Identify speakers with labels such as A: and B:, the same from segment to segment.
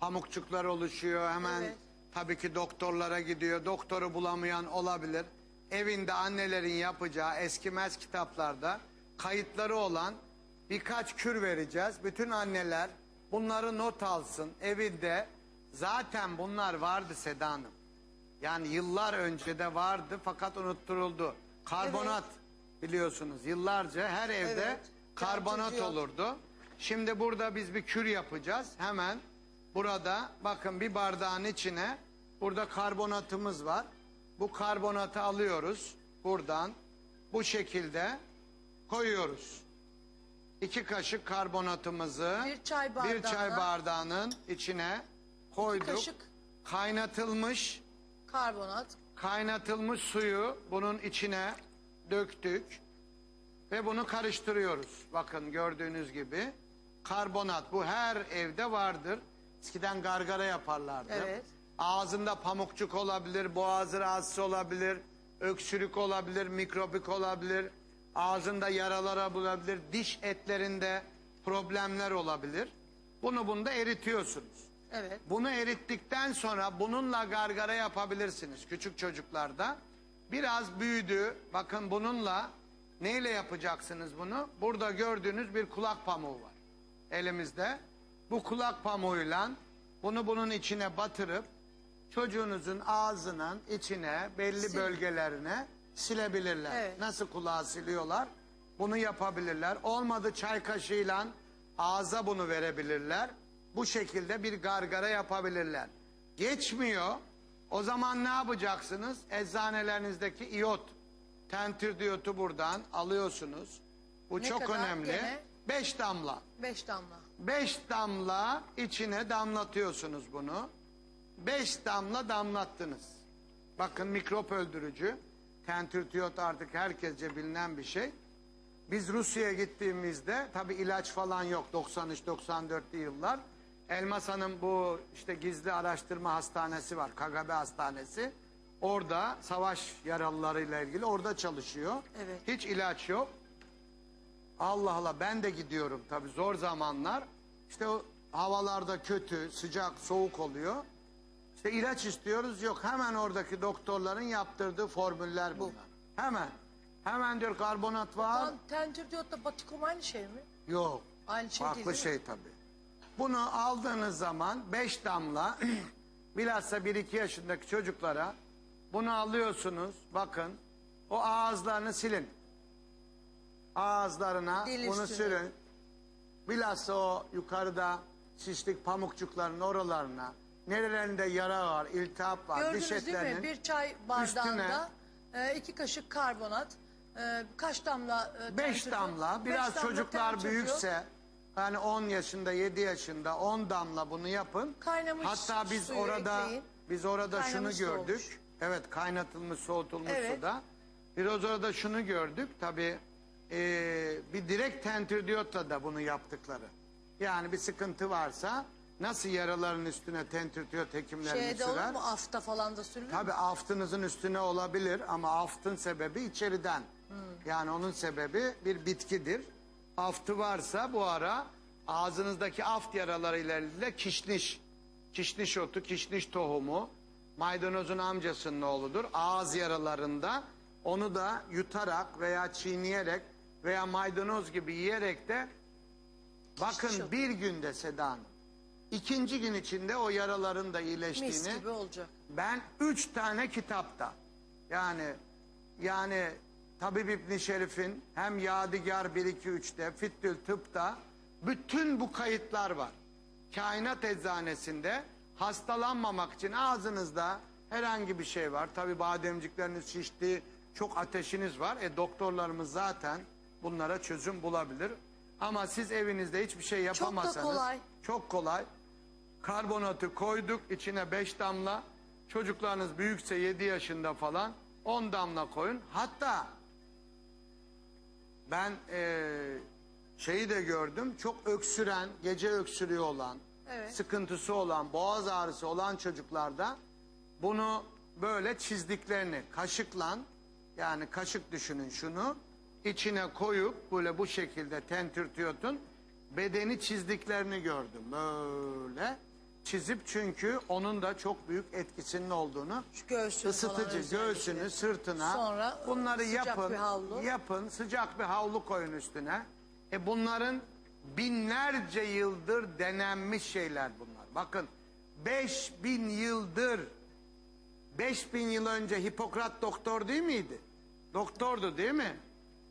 A: pamukçuklar oluşuyor. Hemen
B: Evet.
A: tabii ki doktorlara gidiyor. Doktoru bulamayan olabilir. Evinde annelerin yapacağı eskimez kitaplarda kayıtları olan birkaç kür vereceğiz. Bütün anneler bunları not alsın. Evinde zaten bunlar vardı Seda Hanım. Yani yıllar önce de vardı fakat unutturuldu. Karbonat biliyorsunuz yıllarca her evde
B: Evet.
A: karbonat olurdu. Şimdi burada biz bir kür yapacağız. Hemen burada bakın bir bardağın içine burada karbonatımız var. Bu karbonatı alıyoruz buradan bu şekilde koyuyoruz. İki kaşık karbonatımızı
B: Bir çay
A: bir çay bardağının içine koyduk.
B: kaşık.
A: Kaynatılmış
B: Karbonat.
A: kaynatılmış suyu bunun içine döktük ve bunu karıştırıyoruz. Bakın gördüğünüz gibi karbonat bu her evde vardır. Eskiden gargara yaparlardı.
B: Evet.
A: Ağzında pamukçuk olabilir, boğazı rahatsız olabilir, öksürük olabilir, mikropik olabilir, ağzında yaralar olabilir, diş etlerinde problemler olabilir. Bunu bunda eritiyorsunuz.
B: Evet.
A: Bunu erittikten sonra bununla gargara yapabilirsiniz küçük çocuklarda. Biraz büyüdü. Bakın bununla neyle yapacaksınız bunu? Burada gördüğünüz bir kulak pamuğu var elimizde. Bu kulak pamuğuyla bunu bunun içine batırıp çocuğunuzun ağzının içine belli
B: Sil.
A: bölgelerine silebilirler.
B: Evet.
A: Nasıl kulağı siliyorlar? Bunu yapabilirler. Olmadı çay kaşığıyla ağza bunu verebilirler. Bu şekilde bir gargara yapabilirler. Geçmiyor. O zaman ne yapacaksınız? Eczanelerinizdeki iot, tentür diyotu buradan alıyorsunuz. Bu
B: Ne
A: çok
B: kadar
A: önemli.
B: gene?
A: 5 damla.
B: Beş damla.
A: 5 damla içine damlatıyorsunuz bunu. 5 damla damlattınız. Bakın mikrop öldürücü. Tentürtiyot artık herkesce bilinen bir şey. Biz Rusya'ya gittiğimizde tabi ilaç falan yok 93-94'lü yıllar. Elmas Hanım bu işte gizli araştırma hastanesi var KGB hastanesi. Orada savaş yaralılarıyla ilgili orada çalışıyor.
B: Evet.
A: Hiç ilaç yok. Allah Allah ben de gidiyorum tabii zor zamanlar. İşte o havalarda kötü, sıcak, soğuk oluyor. İşte ilaç istiyoruz yok. Hemen oradaki doktorların yaptırdığı formüller bunlar. Hemen. Hemen diyor karbonat var.
B: Tentür diyotla batikom aynı şey mi?
A: Yok.
B: Aynı şey
A: Farklı
B: değil, değil mi?
A: şey tabii. Bunu aldığınız zaman 5 damla bilhassa 1-2 yaşındaki çocuklara bunu alıyorsunuz. Bakın o ağızlarını silin. Ağızlarına
B: Dil
A: bunu
B: üstüne.
A: sürün. Bilhassa o yukarıda şişlik pamukçukların oralarına nerelerinde yara var, iltihap var, diş
B: Gördünüz değil mi?
A: etlerinin
B: Bir çay bardağında e, iki kaşık karbonat, e, kaç damla e,
A: 5
B: tentür
A: damla
B: diyot,
A: biraz
B: beş damla
A: çocuklar büyükse hani 10 yaşında 7 yaşında 10 damla bunu yapın.
B: Kaynamış
A: Hatta biz
B: suyu
A: şurada
B: ekleyin.
A: biz orada
B: Kaynamış
A: şunu
B: soğumuş.
A: gördük. Evet kaynatılmış soğutulmuş
B: Evet.
A: suda. Biraz orada şunu gördük tabi bir direkt tentürdiyotla da bunu yaptıkları. Yani bir sıkıntı varsa nasıl yaraların üstüne tentürdiyot hekimlerimiz
B: Şeyde olur
A: sürer?
B: mu afta falan da sürülür?
A: Tabii aftınızın üstüne olabilir ama aftın sebebi içeriden. Yani onun sebebi bir bitkidir. Aftı varsa bu ara ağzınızdaki aft yaralarıyla kişniş, kişniş otu, kişniş tohumu, maydanozun amcasının oğludur. Ağız yaralarında onu da yutarak veya çiğneyerek veya maydanoz gibi yiyerek de bakın bir günde Seda Hanım, ikinci gün içinde o yaraların da iyileştiğini
B: Mis gibi olacak.
A: ben üç tane kitapta yani yani Tabip İbni Şerif'in hem Yadigar 1-2-3'te Fittül Tıp'ta bütün bu kayıtlar var. Kainat eczanesinde hastalanmamak için ağzınızda herhangi bir şey var. Tabi bademcikleriniz şişti, çok ateşiniz var. E doktorlarımız zaten bunlara çözüm bulabilir. Ama siz evinizde hiçbir şey yapamazsanız
B: kolay.
A: çok kolay. Karbonatı koyduk içine 5 damla. Çocuklarınız büyükse 7 yaşında falan 10 damla koyun. Hatta ben eee, şeyi de gördüm. Çok öksüren, gece öksürüğü olan,
B: Evet.
A: sıkıntısı olan, boğaz ağrısı olan çocuklarda bunu böyle çizdiklerini kaşıkla yani kaşık düşünün şunu içine koyup böyle bu şekilde tentürtiyotun bedeni çizdiklerini gördüm. Böyle çizip çünkü onun da çok büyük etkisinin olduğunu
B: Şu göğsünü falan
A: ısıtıcı
B: özellikle.
A: göğsünü sırtına
B: Sonra
A: bunları
B: sıcak
A: yapın
B: bir havlu.
A: yapın sıcak bir havlu koyun üstüne e bunların binlerce yıldır denenmiş şeyler bunlar bakın 5000 yıldır 5000 yıl önce Hipokrat doktor değil miydi? Doktordu değil mi?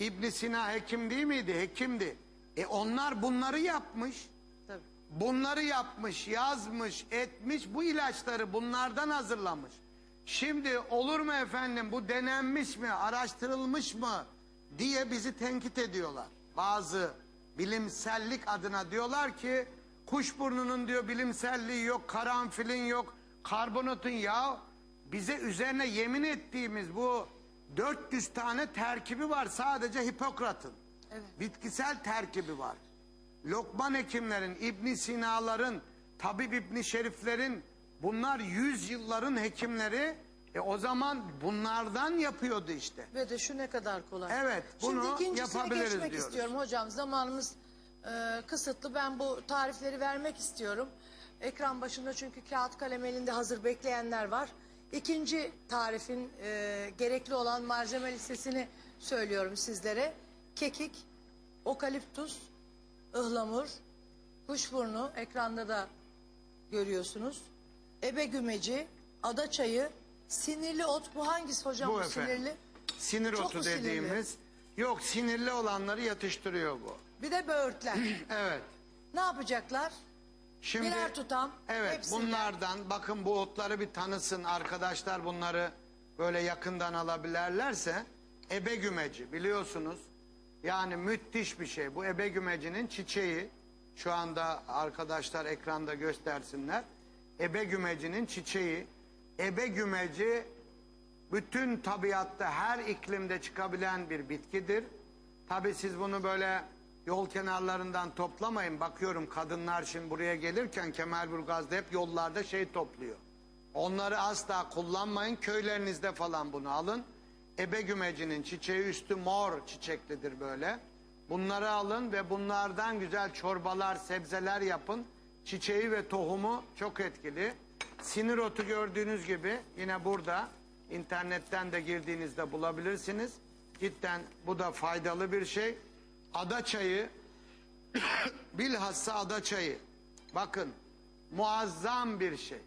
A: İbn Sina hekim değil miydi? Hekimdi. E onlar bunları yapmış.
B: Tabii.
A: Bunları yapmış, yazmış, etmiş, bu ilaçları bunlardan hazırlamış. Şimdi olur mu efendim bu denenmiş mi, araştırılmış mı diye bizi tenkit ediyorlar. Bazı bilimsellik adına diyorlar ki kuşburnunun diyor bilimselliği yok, karanfilin yok, karbonatın ya bize üzerine yemin ettiğimiz bu 400 tane terkibi var sadece Hipokrat'ın.
B: Evet.
A: Bitkisel terkibi var. Lokman hekimlerin, İbn Sina'ların, Tabip İbn Şeriflerin bunlar yüzyılların hekimleri. E o zaman bunlardan yapıyordu işte.
B: Ve de şu ne kadar kolay.
A: Evet, bunu
B: Şimdi ikincisine
A: yapabiliriz
B: geçmek
A: diyoruz.
B: istiyorum hocam. Zamanımız e, kısıtlı. Ben bu tarifleri vermek istiyorum. Ekran başında çünkü kağıt kalem elinde hazır bekleyenler var. İkinci tarifin e, gerekli olan malzeme listesini söylüyorum sizlere. Kekik, okaliptus, ıhlamur, kuşburnu ekranda da görüyorsunuz. Ebe gümeci, ada çayı, sinirli ot. Bu hangisi hocam?
A: Bu
B: bu
A: efendim.
B: sinirli.
A: Sinir
B: Çok
A: otu
B: mu sinirli?
A: dediğimiz. Yok sinirli olanları yatıştırıyor bu.
B: Bir de böğürtlen.
A: Evet.
B: ne yapacaklar?
A: Şimdi
B: Birer tutam.
A: Evet
B: hepsinden.
A: bunlardan bakın bu otları bir tanısın arkadaşlar bunları böyle yakından alabilirlerse ebe gümeci biliyorsunuz. Yani müthiş bir şey. Bu ebe gümecinin çiçeği şu anda arkadaşlar ekranda göstersinler. Ebe gümecinin çiçeği. Ebe gümeci bütün tabiatta her iklimde çıkabilen bir bitkidir. Tabi siz bunu böyle yol kenarlarından toplamayın. Bakıyorum kadınlar şimdi buraya gelirken Kemalburgaz'da hep yollarda şey topluyor. Onları asla kullanmayın. Köylerinizde falan bunu alın. Ebe gümecinin çiçeği üstü mor çiçeklidir böyle. Bunları alın ve bunlardan güzel çorbalar, sebzeler yapın. Çiçeği ve tohumu çok etkili. Sinir otu gördüğünüz gibi yine burada internetten de girdiğinizde bulabilirsiniz. Cidden bu da faydalı bir şey. Ada çayı bilhassa ada çayı. Bakın muazzam bir şey.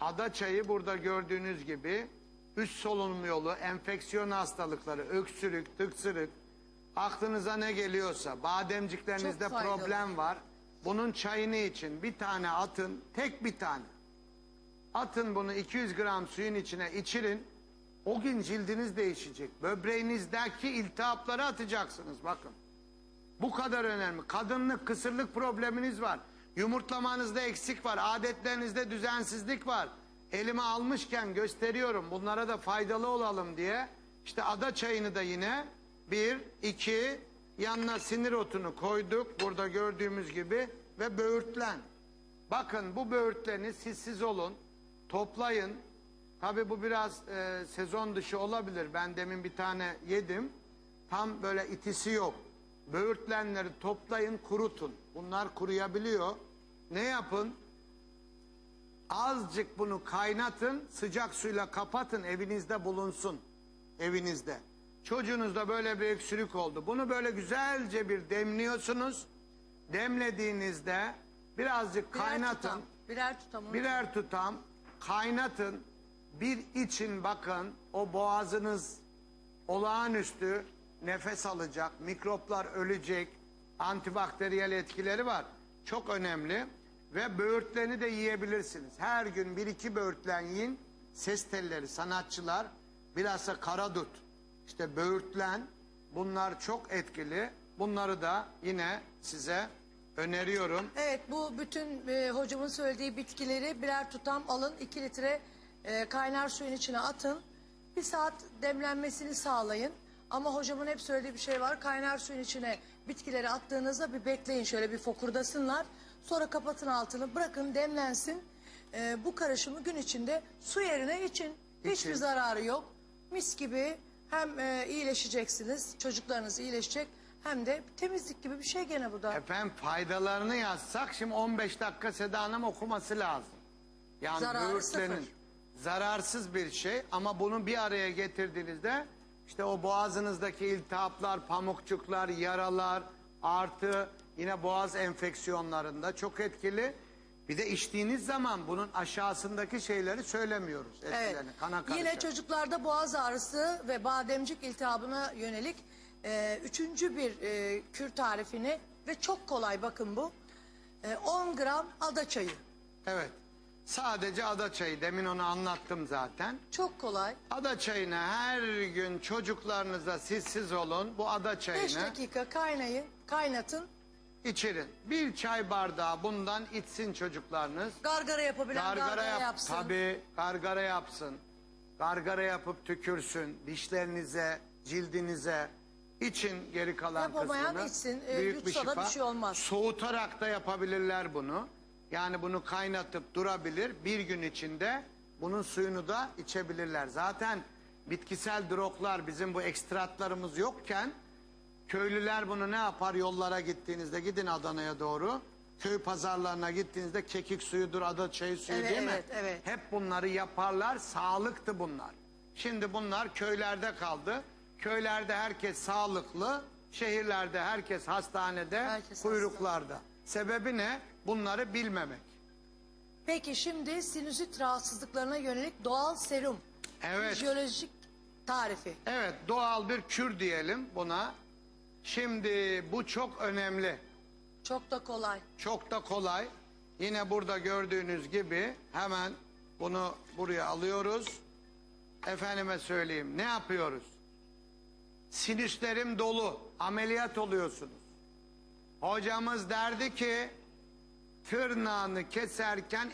A: Ada çayı burada gördüğünüz gibi üst solunum yolu, enfeksiyon hastalıkları, öksürük, tıksırık, aklınıza ne geliyorsa, bademciklerinizde
B: Çok faydalı.
A: problem var. Bunun çayını için bir tane atın, tek bir tane. Atın bunu 200 gram suyun içine içirin. O gün cildiniz değişecek. Böbreğinizdeki iltihapları atacaksınız bakın. Bu kadar önemli. Kadınlık, kısırlık probleminiz var. Yumurtlamanızda eksik var. Adetlerinizde düzensizlik var. Elime almışken gösteriyorum. Bunlara da faydalı olalım diye. İşte ada çayını da yine bir, iki, yanına sinir otunu koyduk. Burada gördüğümüz gibi ve böğürtlen. Bakın bu böğürtleni siz olun. Toplayın. Tabi bu biraz e, sezon dışı olabilir. Ben demin bir tane yedim. Tam böyle itisi yok. Böğürtlenleri toplayın, kurutun. Bunlar kuruyabiliyor. Ne yapın? Azıcık bunu kaynatın, sıcak suyla kapatın, evinizde bulunsun. Evinizde. Çocuğunuzda böyle bir öksürük oldu. Bunu böyle güzelce bir demliyorsunuz. Demlediğinizde birazcık
B: Birer
A: kaynatın.
B: tutam. Birer tutam.
A: Birer tutam kaynatın. Bir için bakın o boğazınız olağanüstü nefes alacak. Mikroplar ölecek. Antibakteriyel etkileri var. Çok önemli. Ve böğürtleni de yiyebilirsiniz. Her gün bir iki böğürtlen yiyin. Ses telleri, sanatçılar bilhassa karadut. işte böğürtlen bunlar çok etkili. Bunları da yine size öneriyorum.
B: Evet bu bütün e, hocamın söylediği bitkileri birer tutam alın. 2 litre e, kaynar suyun içine atın. Bir saat demlenmesini sağlayın. Ama hocamın hep söylediği bir şey var. Kaynar suyun içine bitkileri attığınızda bir bekleyin şöyle bir fokurdasınlar. Sonra kapatın altını bırakın demlensin. E, bu karışımı gün içinde su yerine için. Hiçbir zararı yok. Mis gibi hem e, iyileşeceksiniz, çocuklarınız iyileşecek hem de temizlik gibi bir şey gene bu da.
A: Efendim faydalarını yazsak şimdi 15 dakika Seda Hanım okuması lazım. Yani
B: Zararı
A: böğürtlenin
B: sıfır.
A: zararsız bir şey ama bunu bir araya getirdiğinizde işte o boğazınızdaki iltihaplar, pamukçuklar, yaralar artı yine boğaz enfeksiyonlarında çok etkili. Bir de içtiğiniz zaman bunun aşağısındaki şeyleri söylemiyoruz.
B: Evet.
A: Etkilerini, kana.
B: Yine çocuklarda boğaz ağrısı ve bademcik iltihabına yönelik e, üçüncü bir e, kür tarifini ve çok kolay bakın bu. E, 10 gram ada çayı.
A: Evet. Sadece ada çayı demin onu anlattım zaten.
B: Çok kolay.
A: Ada çayını her gün çocuklarınıza siz olun. Bu ada
B: 5
A: çayını
B: dakika kaynayın, kaynatın.
A: içirin. Bir çay bardağı bundan içsin çocuklarınız.
B: Gargara yapabilen gargara,
A: Gargara yap,
B: yapsın.
A: tabii gargara yapsın. Gargara yapıp tükürsün dişlerinize, cildinize. için geri kalan
B: Yapamayan
A: kısmını.
B: içsin, e, yutsa da bir şey olmaz.
A: Soğutarak da yapabilirler bunu. Yani bunu kaynatıp durabilir. Bir gün içinde bunun suyunu da içebilirler. Zaten bitkisel droglar bizim bu ekstratlarımız yokken köylüler bunu ne yapar yollara gittiğinizde gidin Adana'ya doğru. Köy pazarlarına gittiğinizde kekik suyudur, ada çayı suyu
B: Evet,
A: değil mi?
B: evet, evet.
A: Hep bunları yaparlar. Sağlıktı bunlar. Şimdi bunlar köylerde kaldı. Köylerde herkes sağlıklı. Şehirlerde herkes hastanede,
B: Herkes
A: kuyruklarda. Sebebi ne? Bunları bilmemek.
B: Peki şimdi sinüzit rahatsızlıklarına yönelik doğal serum.
A: Evet.
B: Jeolojik tarifi.
A: Evet, doğal bir kür diyelim buna. Şimdi bu çok önemli.
B: Çok da kolay.
A: Çok da kolay. Yine burada gördüğünüz gibi hemen bunu buraya alıyoruz. Efendime söyleyeyim ne yapıyoruz? Sinüslerim dolu. Ameliyat oluyorsunuz. Hocamız derdi ki tırnağını keserken